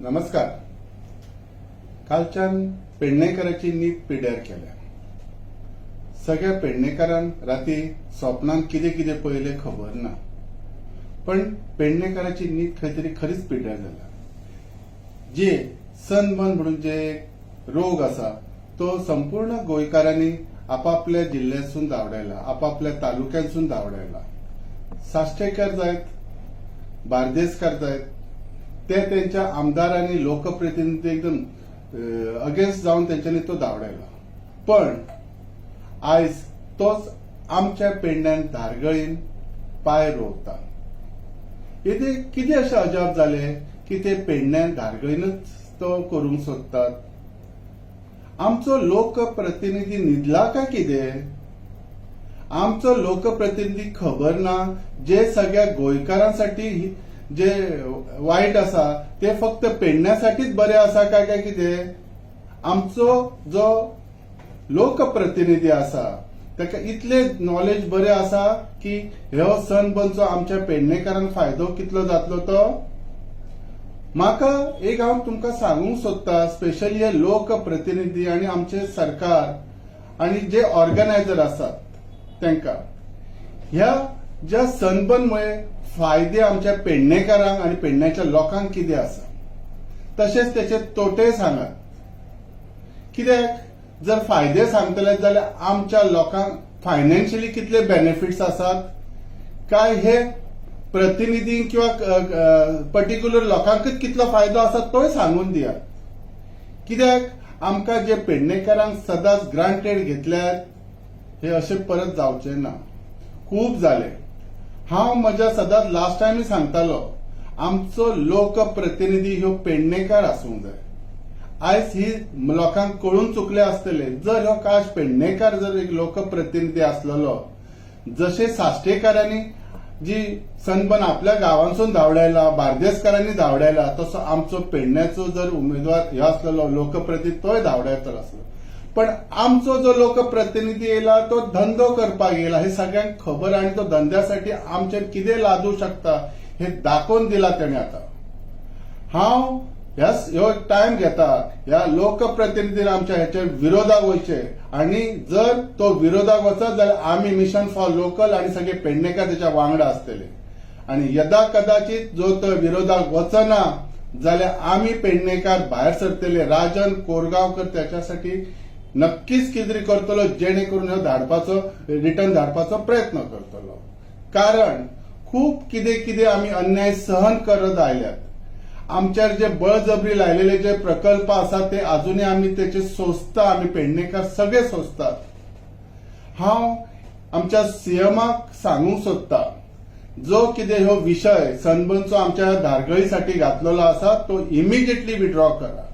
नमस्कार. कालच्यान पेडणेकाराची न्हीद पिड्यार केल्या. सगळ्या पेडणेकारान राती स्वप्नान कितें कितें पळयलें खबर ना. पण पेडणेकाराची न्हीद खंय तरी खरीच पिड्यार जाल्या. जे सनबन म्हणून जे रोग आसा तो संपूर्ण गोंयकारांनी आपापल्या जिल्ह्यासून धांवडायला आपापल्या तालुक्यांसून धांवडायला. साश्टेकर जायत बार्देसकार जायत ते त्यांच्या आमदारांनी लोकप्रतिनिधी एकदम अगेन्स्ट जाऊन त्यांच्यानी तो दावडायला. पण आयज तोच आमच्या पेडण्यान धारगळीन पाय रोवता. येथे कितें अशें अजाप जालें की ते पेडण्यान धारगळीनच तो करूंक सोदतात आमचो लोकप्रतिनिधी न्हिदला काय कितें आमचो लोकप्रतिनिधी खबर ना जे सगळ्या गोंयकारांसाठी जे वाईट आसा ते फक्त पेडण्यासाठीच बरे आसा काय काय कितें आमचो जो लोकप्रतिनिधी आसा ताका इतले नॉलेज बरें आसा की ह्यो सनबर्नचो आमच्या पेडणेकारांक फायदो कितलो जातलो तो? म्हाका एक हांव तुमकां सांगूंक सोदता स्पेशली हे लोकप्रतिनिधी आनी आमचे सरकार आनी जे ऑर्गनायझर आसात तांकां ह्या ज्या सनबर्नमुळे फायदे आमच्या पेडणेकारांक आनी पेडण्याच्या लोकांक कितें आसा? तशेंच त्याचे तोटे सांगात. कित्याक? जर फायदे सांगतले जाल्यार आमच्या लोकांक फायनान्शियली कितले बेनिफिट्स आसात? काय हे प्रतिनिधी किंवा पर्टिक्युलर लोकांकच कितलो फायदो आसा तोय सांगून दियात कित्याक? आमकां जे पेडणेकारांक सदांच ग्रांटेड घेतल्यात हे अशें परत जावचे ना. खूब जालें. हांव म्हज्या सदांच लास्ट टायमी सांगतालो. आमचो लोकप्रतिनिधी ह्यो पेडणेकार आसूंक जाय. आयज ही लोकांक कळून चुकले आसतले जर हो काश पेडणेकार जर एक लोकप्रतिनिधी आसलेलो जशे साश्टेकारांनी जी सनबन आपल्या गावांसून धांवडायला बार्देसकारांनी धांवडायला तसो आमचो पेडण्याचो जर उमेदवार हे आसलेलो लोकप्रतिनिधी तोय धावडायतलो आसलो. पण आमचो जो लोकप्रतिनिधी येयला तो धंदो करपाक येयला हे सगळ्यांक खबर आणि तो धंद्यासाठी आमचेर कितें लादू शकता हे दाखोवन दिला तेणे आता. हांव ह्या ह्यो टायम घेता ह्या लोकप्रतिनिधीन आमच्या ह्याच्या विरोधाक वयचे. आणि जर तो विरोधाक वचत जाल्यार आमी मिशन फॉर लोकल आणि सगळे पेडणेकार त्याच्या वांगडा आसतले. आणि यदा कदाचित जो तो विरोधाक वचना जाल्यार आमी पेडणेकार भायर सरतले. राजन कोरगांवकर त्याच्यासाठी नक्कीच कितें तरी करतलो जेणे करून ह्यो धाडपाचो रिटर्न धाडपाचो प्रयत्न करतलो. कारण खूप कितें कितें आमी अन्याय सहन करत आयल्यात आमच्यावर जे बळजबरी लायलेले जे प्रकल्प आसात ते अजूनही आम्ही त्याचे सोसता आम्ही पेडणेकार सगळे सोसतात. हांव आमच्या सीएमाक सांगूंक सोदता जो कितें ह्यो विशय सनबर्नचो आमच्या धारगळीसाठी घातलेलो आसा तो इमिजिएटली विड्रॉ करा.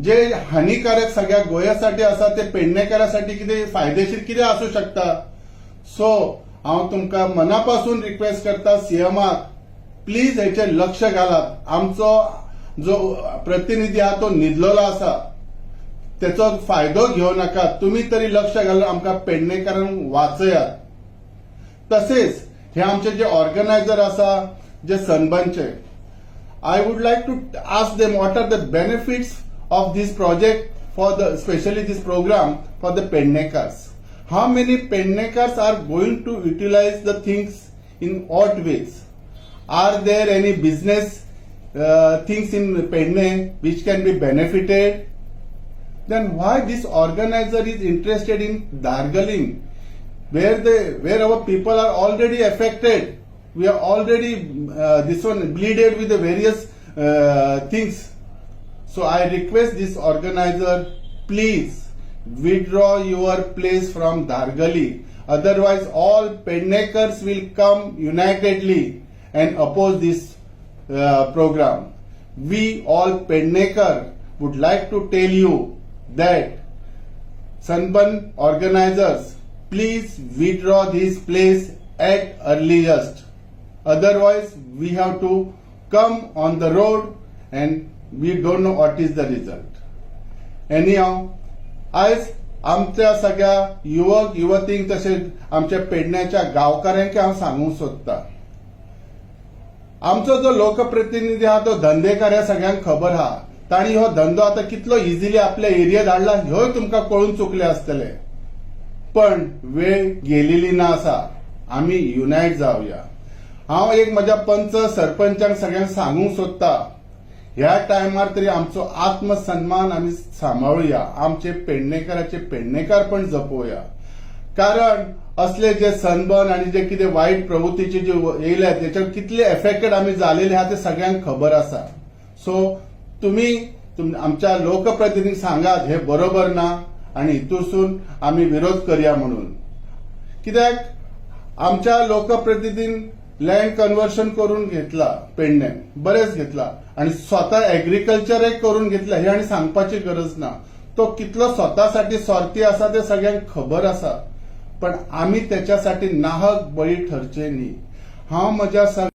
जे हानिकारक सगळ्या गोयासाठी आसा ते पेडणेकारासाठी कितें फायदेशीर कितें आसूं शकता? सो हांव तुमकां मनापासून रिक्वेस्ट करता सीएमाक प्लीज हेचेर लक्ष घालात. आमचो जो प्रतिनिधी आहा तो न्हिदलेलो आसा तेचो फायदो घेवं नाका. तुम्ही तरी लक्ष घालून आमकां पेडणेकारांक वाचयात. तसेच हे आमचे जे ऑर्गनायझर आसा जे सनबर्नचे I would like to ask them what are the benefits of this project for the especially this program for the pennekers. how many pennekers are going to utilize the things in what ways? Are there any business uh, things in penne which can be benefited? Then why this organizer is interested in dargaling where the where our people are already affected? We are already uh, this one bleeded with the various uh, things. So I request this organizer, please withdraw your place from Dargali. Otherwise, all Pednekars will come unitedly and oppose this uh, program. We all Pednekar would like to tell you that Sanban organizers, please withdraw this place at earliest. Otherwise, we have to come on the road and we don't know what is the result any हांव आयज आमच्या सगळ्या युवक युवतींक तशेंच आमच्या पेडण्याच्या गांवकारांक हांव सांगूंक सोदतां. आमचो जो लोकप्रतिनिधी हा तो धंदेकार ह्या सगळ्यांक खबर हा. ताणी हो धंदो आता कितलो इझिली आपल्या एरियेत हाडला ह्योय तुमकां कळून चुकले आसतले. पण वेळ गेलेली ना आसा. आमी युनायट जावया हांव एक म्हज्या पंच सरपंचांक सगळ्यांक सांगूंक सोदता. ह्या टायमार तरी आमचो आत्मसन्मान आमी सांबाळुया आमचे पेडणेकाराचे पेडणेकारपण जपोवया. कारण असले जे सनबर्न आणि जे कितें वायट प्रवृत्तीचे जे येयल्या त्याच्यावर कितले एफेक्टेड आमी जालेले आहा ते सगळ्यांक खबर आसा सो तुम्ही तुम- आमच्या लोकप्रतिनिधींक सांगात हे बरोबर ना? आणि हितूसून आमी विरोध करया म्हणून. कित्याक? आमच्या लोकप्रतिनिधीन लँड कन्वर्शन करून घेतला पेडण्यान बरेच घेतला. आणि स्वतः एग्रीकल्चर करून घेतला हे आणि सांगपाची गरज ना. तो कितलो स्वतःसाठी स्वार्थी असा ते सगळ्यांक खबर असा. पण आम्ही त्याच्यासाठी नाहक बळी ठरचे न्ही. हांव म्हज्या